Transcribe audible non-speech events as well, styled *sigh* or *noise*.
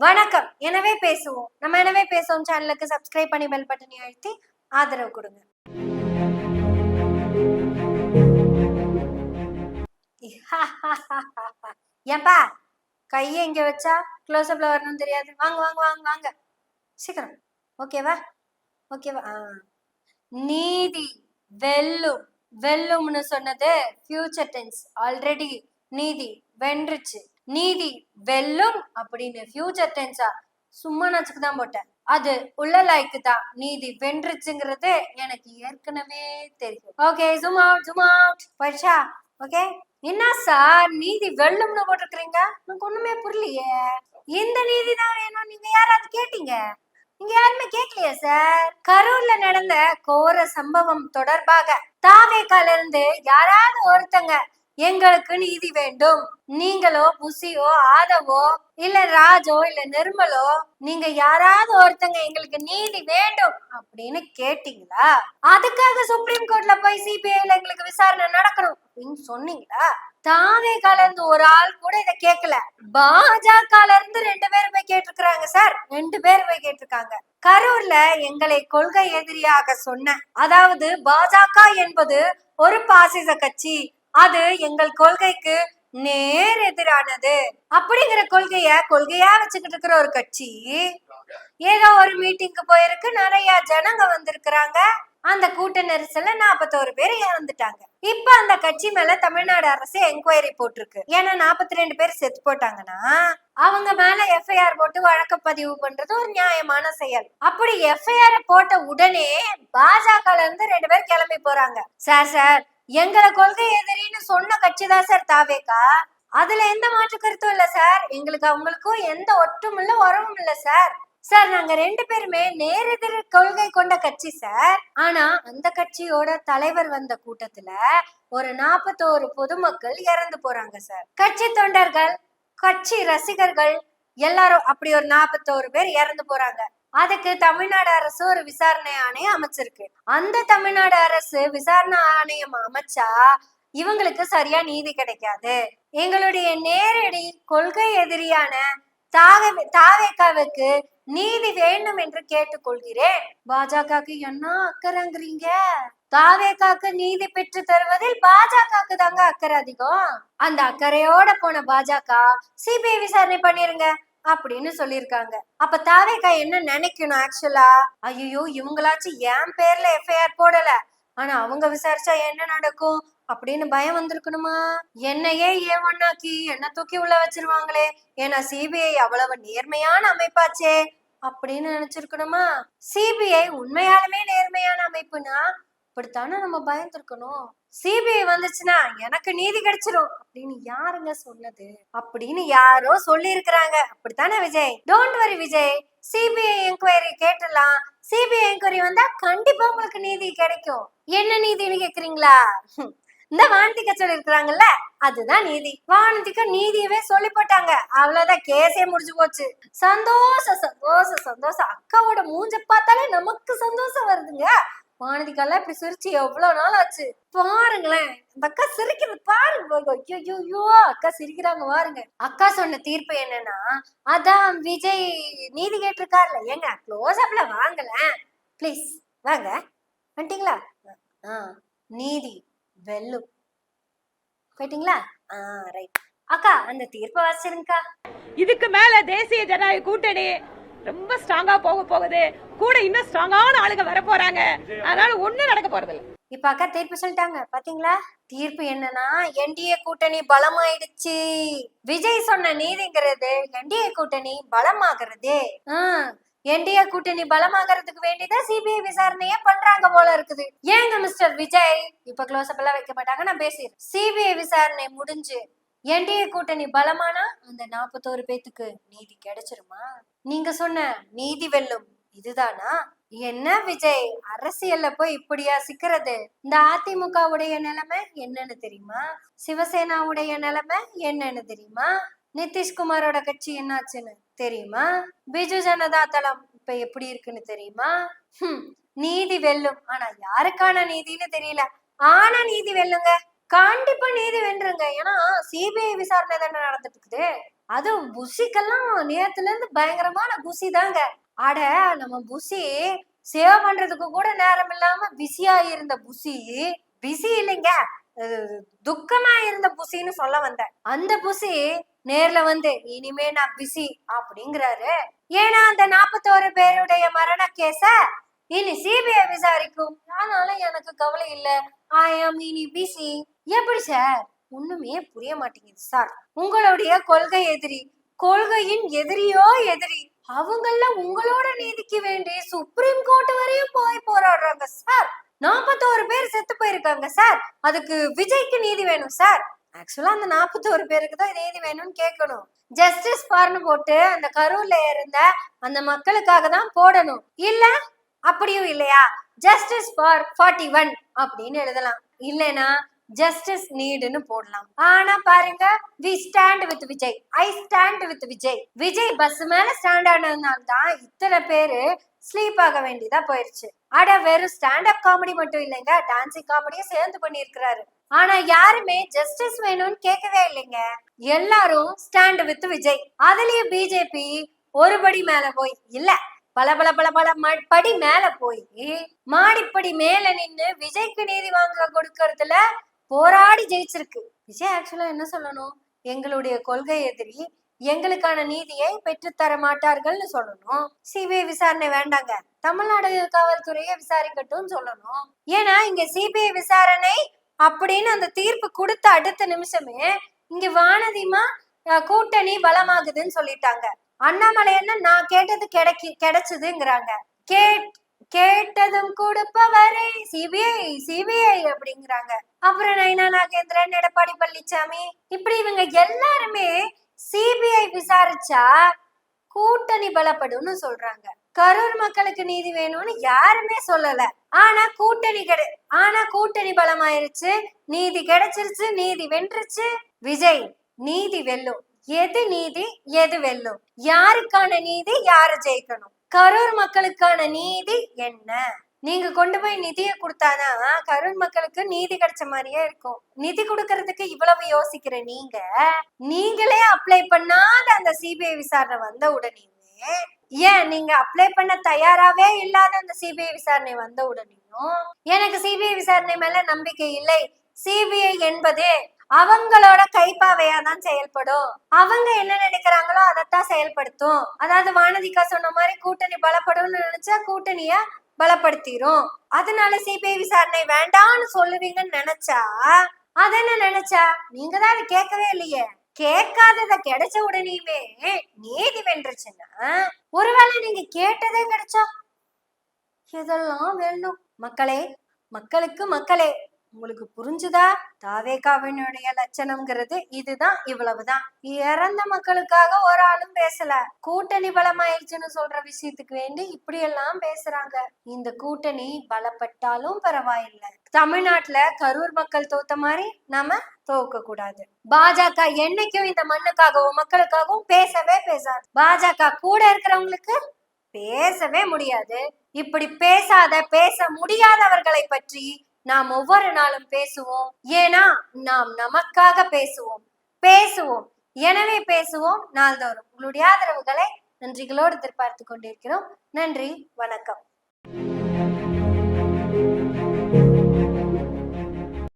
வணக்கம். எனவே பேசுவோம். நம்ம எனவே பேசுவோம். சேனலுக்கு சப்ஸ்கிரைப் பண்ணி பெல் பட்டனை அழுத்தி ஆதரவு கொடுங்க. *laughs* ஏன்பா கையை இங்க வச்சா க்ளோஸ் அப்ல வரணும்னு தெரியாது. வாங்க வாங்க வாங்க வாங்க. சீக்கிரம். ஓகேவா ஓகேவா ஆ. நீதி வெல்லும். வெல்லும்னு சொன்னது ஃபியூச்சர் டென்ஸ் ஆல்ரெடி நீதி வென்றுச்சு. நீதி வெல்லும் அப்படின்னு ஃபியூச்சர் டென்ஸா சும்மா நச்சுக்கு தான் போட்டேன். அது உள்ள லாய்க்கு தான். நீதி வென்றுச்சுங்கிறது எனக்கு ஏற்கனவே தெரியும். Okay zoom out zoom out Parisha okay என்ன சார் நீதி வெல்லும்னு போட்டிருக்கிறீங்க? எனக்கு ஒண்ணுமே புரியலையே. இந்த நீதி தான் வேணும். நீங்க யாராவது கேட்டீங்க? இங்க யாருமே கேட்கலையா சார் கரூர்ல நடந்த கோர சம்பவம் தொடர்பாக தாவேக்கால இருந்து யாராவது ஒருத்தங்க எங்களுக்கு நீதி வேண்டும். நீங்களோ புசியோ ஆதவோ இல்ல ராஜோ இல்ல நிர்மலோ நீங்க யாராவது ஒருத்தங்க எங்களுக்கு நீதி வேண்டும் அப்படின்னு கேட்டீங்களா? அதுக்காக சுப்ரீம் கோர்ட்ல போய் சிபிஐல எங்களுக்கு விசாரணை நடக்கணும் அப்படின்னு சொன்னீங்களா? தாவே கலந்து ஒரு ஆள் கூட இதை கேட்கல. பாஜகல இருந்து ரெண்டு பேர் போய் கேட்டிருக்கிறாங்க சார். ரெண்டு பேர் போய் கேட்டிருக்காங்க. கரூர்ல எங்களை கொள்கை எதிரியாக சொன்ன அதாவது பாஜக என்பது ஒரு பாசிச கட்சி அது எங்கள் கொள்கைக்கு நேர் எதிரானது. அப்படிங்கிற கொள்கைய கொள்கையா வச்சுக்கிட்டு இருக்கிற ஒரு கட்சி ஏதோ ஒரு மீட்டிங்க்கு போயிருக்கு நிறைய ஜனங்க வந்திருக்கிறாங்க. அந்த கூட்ட நெரிசல்ல நாற்பத்தோரு பேர் இறந்துட்டாங்க. இப்ப அந்த கட்சி மேல தமிழ்நாடு அரசு என்கொயரி போட்டிருக்கு. ஏன்னா நாற்பத்தி ரெண்டு பேர் செத்து போட்டாங்கன்னா அவங்க மேல எஃப்ஐஆர் போட்டு வழக்கு பதிவு பண்றது ஒரு நியாயமான செயல். அப்படி எஃப்ஐஆர் போட்ட உடனே பாஜக இருந்து ரெண்டு பேர் கிளம்பி போறாங்க. சார் சார் எங்களை கொள்கை எதிரின்னு சொன்ன கட்சி தான் சார் தாவேக்கா. அதுல எந்த மாற்று கருத்தும் இல்ல சார். எங்களுக்கு அவங்களுக்கும் எந்த ஒற்றும் இல்ல உறவும் இல்ல சார். சார் நாங்க ரெண்டு பேருமே நேரெதிர் கொள்கை கொண்ட கட்சி சார். ஆனா அந்த கட்சியோட தலைவர் வந்த கூட்டத்துல ஒரு நாற்பத்தோரு பொதுமக்கள் இறந்து போறாங்க சார். கட்சி தொண்டர்கள் கட்சி ரசிகர்கள் எல்லாரும் அப்படி ஒரு நாற்பத்தோரு பேர் இறந்து போறாங்க. அதுக்கு தமிழ்நாடு அரசு ஒரு விசாரணை ஆணையம் அமைச்சிருக்கு. அந்த தமிழ்நாடு அரசு விசாரணை ஆணையம் அமைச்சா இவங்களுக்கு சரியா நீதி கிடைக்காது. எங்களுடைய நேரடி கொள்கை எதிரியான தாவே தாவேக்காவுக்கு நீதி வேண்டும் என்று கேட்டுக்கொள்கிறேன். பாஜகவுக்கு என்ன அக்கறைங்கிறீங்க? தாவேக்காக்கு நீதி பெற்று தருவதில் பாஜகவுக்கு தாங்க அக்கறை அதிகம். அந்த அக்கறையோட போன பாஜக சிபிஐ விசாரணை பண்ணிருங்க. அப்படின்னு சொல்லியிருக்காங்க. அப்ப தாவேக்கா என்ன நினைக்கணும் ஆக்சுவலா ஐயோ இவங்களாச்சும் என் பேர்ல எஃப்ஐஆர் போடல. ஆனா அவங்க விசாரிச்சா என்ன நடக்கும்? அப்படின்னு பயம் வந்திருக்கணுமா? என்னையே ஏன் ஒன்னாக்கி என்ன தூக்கி உள்ள வச்சிருவாங்களே? ஏன்னா சிபிஐ அவ்வளவு நேர்மையான அமைப்பாச்சே. அப்படின்னு நினைச்சிருக்கணுமா? சிபிஐ உண்மையாலுமே நேர்மையான அமைப்புனா அப்படித்தானே நம்ம பயந்துருக்கணும்? சிபிஐ வந்துச்சுன்னா எனக்கு நீதி கிடைச்சிரும். அப்படின்னு யாருங்க சொன்னது? அப்படின்னு யாரோ சொல்லி இருக்கிறாங்க அப்படித்தானே Vijay? Don't worry Vijay. CBI enquiry கேட்டலாம் சிபிஐ என்கொயரி வந்தா கண்டிப்பா உங்களுக்கு நீதி கிடைக்கும். என்ன நீதின்னு கேக்குறீங்களா? இந்த வானதிக்க சொல்லி இருக்கிறாங்கல்ல அதுதான் நீதி. வானதிக்க நீதியவே சொல்லி போட்டாங்க. அவ்வளவுதான் கேஸே முடிஞ்சு போச்சு. சந்தோஷம் சந்தோஷம் சந்தோஷம். அக்காவோட மூஞ்ச பார்த்தாலே நமக்கு சந்தோஷம் வருதுங்க. வானதிக்கெல்லாம் இப்படி சிரிச்சு எவ்வளவு நாள் ஆச்சு? பாருங்களேன். இந்த அக்கா சிரிக்கிறது பாருங்க. ஐயோ ஐயோ அக்கா சிரிக்கிறாங்க பாருங்க. அக்கா சொன்ன தீர்ப்பு என்னன்னா அதான் விஜய் நீதி கேட்டிருக்காருல. ஏங்க க்ளோஸ் அப்ல வாங்கல. ப்ளீஸ் வாங்க. வந்துட்டீங்களா? ஆ நீதி வெல்லும் போயிட்டீங்களா? ஆ ரைட் அக்கா அந்த தீர்ப்பை வச்சிருங்கக்கா இதுக்கு மேல தேசிய ஜனநாயக கூட்டணி ரொம்ப ஸ்ட்ராங்கா போக போகுது கூட இன்னும் ஸ்ட்ராங்கான ஆளுங்க வர போறாங்க. அதனால ஒண்ணும் நடக்க போறது இல்ல இப்ப அக்கா தீர்ப்பு சொல்லிட்டாங்க. பாத்தீங்களா? தீர்ப்பு என்னன்னா என்டிஏ கூட்டணி பலமாயிடுச்சு. விஜய் சொன்ன நீதிங்கிறது என்டிஏ கூட்டணி பலமாகிறது. என்டிஏ கூட்டணி பலமாகறதுக்கு வேண்டிதான் சிபிஐ விசாரணையே பண்றாங்க போல இருக்குது. ஏங்க மிஸ்டர் விஜய்? இப்ப க்ளோஸ் அப் எல்லாம் வைக்க மாட்டாங்க. நான் பேசிடுறேன். சிபிஐ விசாரணை முடிஞ்சு என்டிஏ கூட்டணி பலமானா அந்த நாற்பத்தோரு பேத்துக்கு நீதி கிடைச்சிருமா? நீங்க சொன்ன நீதி வெல்லும் இதுதானா? என்ன விஜய் அரசியல்ல போய் இப்படியா சிக்கிறது? இந்த அதிமுகவுடைய நிலைமை என்னன்னு தெரியுமா? சிவசேனாவுடைய நிலைமை என்னன்னு தெரியுமா? நிதிஷ்குமாரோட கட்சி என்னாச்சுன்னு தெரியுமா? பிஜு ஜனதா தளம் இப்ப எப்படி இருக்குன்னு தெரியுமா? ஹம், நீதி வெல்லும். ஆனா யாருக்கான நீதின்னு தெரியல. ஆனா நீதி வெல்லுங்க. கண்டிப்பா நீதி வென்றுங்க ஏன்னா சிபிஐ விசாரணை தானே நடந்துட்டு இருக்குது அதுவும் புஷிக்கெல்லாம் நேத்துல இருந்து பயங்கரமான புஷி தாங்க. அட நம்ம புஷி சேவ் பண்றதுக்கு கூட நேரம் இல்லாம பிஸியா இருந்த புஷி பிஸி இல்லைங்க. துக்கமா இருந்த புசின்னு சொல்ல வந்தேன். அந்த புசி நேர்ல வந்து இனிமே நான் பிஸி அப்படிங்கிறாரு. ஏன்னா அந்த நாற்பத்தோரு பேருடைய மரண கேஸ இனி சிபிஐ விசாரிக்கும். அதனால எனக்கு கவலை இல்ல. ஐ ஆம் இனி பிஸி. எப்படி சார்? ஒண்ணுமே புரிய மாட்டேங்குது சார். உங்களுடைய கொள்கை எதிரி கொள்கையின் எதிரியோ எதிரி அவங்கள உங்களோட நீதிக்கு வேண்டி சுப்ரீம் கோர்ட் வரையும் போய் போராடுறாங்க சார். நாற்பத்தோரு பேர் செத்து போயிருக்காங்க சார். அதுக்கு விஜய்க்கு நீதி வேணும் சார். ஆக்சுவலா அந்த நாற்பத்தோரு பேருக்கு தான் நீதி வேணும்னு கேட்கணும். ஜஸ்டிஸ் பார்னு போட்டு அந்த கரூர்ல இருந்த அந்த மக்களுக்காக தான் போடணும். இல்ல? அப்படியும் இல்லையா? ஜஸ்டிஸ் பார் ஃபார்ட்டி ஒன் அப்படின்னு எழுதலாம். இல்லைன்னா ஜஸ்டிஸ் நீடுன்னு போடலாம். ஆனா பாருங்க we stand with Vijay I stand with Vijay Vijay bus மேல ஸ்டாண்ட் ஆனதுனால தான் இத்தனை பேரு ஸ்லீப் ஆக வேண்டியதா போயிருச்சு. அட வெறும் ஸ்டாண்ட் அப் காமெடி மட்டும் இல்லைங்க டான்சிங் காமெடியும் சேர்ந்து பண்ணியிருக்கிறாரு. ஆனா யாருமே ஜஸ்டிஸ் வேணும்னு கேட்கவே இல்லைங்க. எல்லாரும் ஸ்டாண்ட் வித் விஜய் அதுலயும் பிஜேபி ஒரு படி மேல போய் இல்ல பல பல பல பல படி மேல போய் மாடிப்படி மேல நின்னு விஜய்க்கு நீதி வாங்க கொடுக்கறதுல போராடி ஜெயிச்சிருக்கு. விஜய் ஆக்சுவலா என்ன சொல்லணும்? எங்களுடைய கொள்கை எதிரி எங்களுக்கான நீதியை பெற்றுத்தர மாட்டார்கள்னு சொல்லணும். சிபிஐ விசாரணை வேண்டாங்க. தமிழ்நாடு காவல்துறையை விசாரிக்கட்டும் சொல்லணும். ஏன்னா இங்க சிபிஐ விசாரணை அப்படின்னு அந்த தீர்ப்பு கொடுத்த அடுத்த நிமிஷமே இங்க வானதிமா கூட்டணி பலமாகுதுன்னு சொல்லிட்டாங்க. அண்ணாமலை என்ன நான் கேட்டது கிடைக்கி கிடைச்சதுங்கிறாங்க. கேட் கேட்டதும் கொடுப்பவரே சிபிஐ சிபிஐ அப்படிங்கிறாங்க. அப்புறம் நைனா நாகேந்திரன் எடப்பாடி பழனிசாமி இப்படி இவங்க எல்லாருமே சிபிஐ விசாரிச்சா கூட்டணி பலப்படும்னு சொல்றாங்க. கரூர் மக்களுக்கு நீதி வேணும்னு யாருமே சொல்லல. ஆனா கூட்டணி கிடை ஆனா கூட்டணி பலமாயிருச்சு. நீதி கிடைச்சிருச்சு நீதி வென்றுச்சு. விஜய் நீதி வெல்லும். எது நீதி எது வெல்லும்? யாருக்கான நீதி யாரு ஜெயிக்கணும்? கரூர் மக்களுக்கான நீதி என்ன? நீங்க கொண்டு போய் நிதியை கொடுத்தாதான் கரூர் மக்களுக்கு நீதி கிடைச்ச மாதிரியே இருக்கும். நிதி கொடுக்கறதுக்கு இவ்வளவு யோசிக்கிற நீங்க நீங்களே அப்ளை பண்ணாத அந்த சிபிஐ விசாரணை வந்த உடனேயுமே ஏன் நீங்க அப்ளை பண்ண தயாராவே இல்லாத அந்த சிபிஐ விசாரணை வந்த உடனேயும் எனக்கு சிபிஐ விசாரணை மேல நம்பிக்கை இல்லை. சிபிஐ என்பதே அவங்களோட கைப்பாவையா தான் செயல்படும். அவங்க என்ன நினைக்கிறாங்களோ அதைத்தான் செயல்படுத்தும். அதாவது வானதிக்கா சொன்ன மாதிரி கூட்டணி பலப்படும்னு நினைச்சா கூட்டணிய பலப்படுத்திரும். அதனால சிபிஐ விசாரணை வேண்டாம்னு சொல்லுவீங்கன்னு நினைச்சா அத என்ன நினைச்சா? நீங்க தான் அதை கேட்கவே இல்லையே. கேட்காதத கிடைச்ச உடனேயுமே நீதி வென்றுச்சுன்னா ஒருவேளை நீங்க கேட்டதே கிடைச்சா? இதெல்லாம் வேணும். மக்களே மக்களுக்கு மக்களே உங்களுக்கு புரிஞ்சுதா? தாவேகாவினுடைய லட்சணம்ங்கிறது இதுதான் இவ்வளவுதான். இறந்த மக்களுக்காக ஒரு ஆளும் பேசல. கூட்டணி பலமாயிருச்சுன்னு சொல்ற விஷயத்துக்கு வேண்டி இப்படி எல்லாம் பேசுறாங்க. இந்த கூட்டணி பலப்பட்டாலும் பரவாயில்லை. தமிழ்நாட்டுல கரூர் மக்கள் தோத்த மாதிரி நாம தோக்க கூடாது. பாஜக என்னைக்கும் இந்த மண்ணுக்காகவும் மக்களுக்காகவும் பேசவே பேசாது. பாஜக கூட இருக்கிறவங்களுக்கு பேசவே முடியாது. இப்படி பேசாத பேச முடியாதவர்களை பற்றி நாம் ஒவ்வொரு நாளும் பேசுவோம். ஏன்னா நாம் நமக்காக பேசுவோம். பேசுவோம். எனவே பேசுவோம் நாள்தோறும். உங்களுடைய ஆதரவுகளை நன்றிகளோடு எதிர்பார்த்து கொண்டிருக்கிறோம். நன்றி வணக்கம்.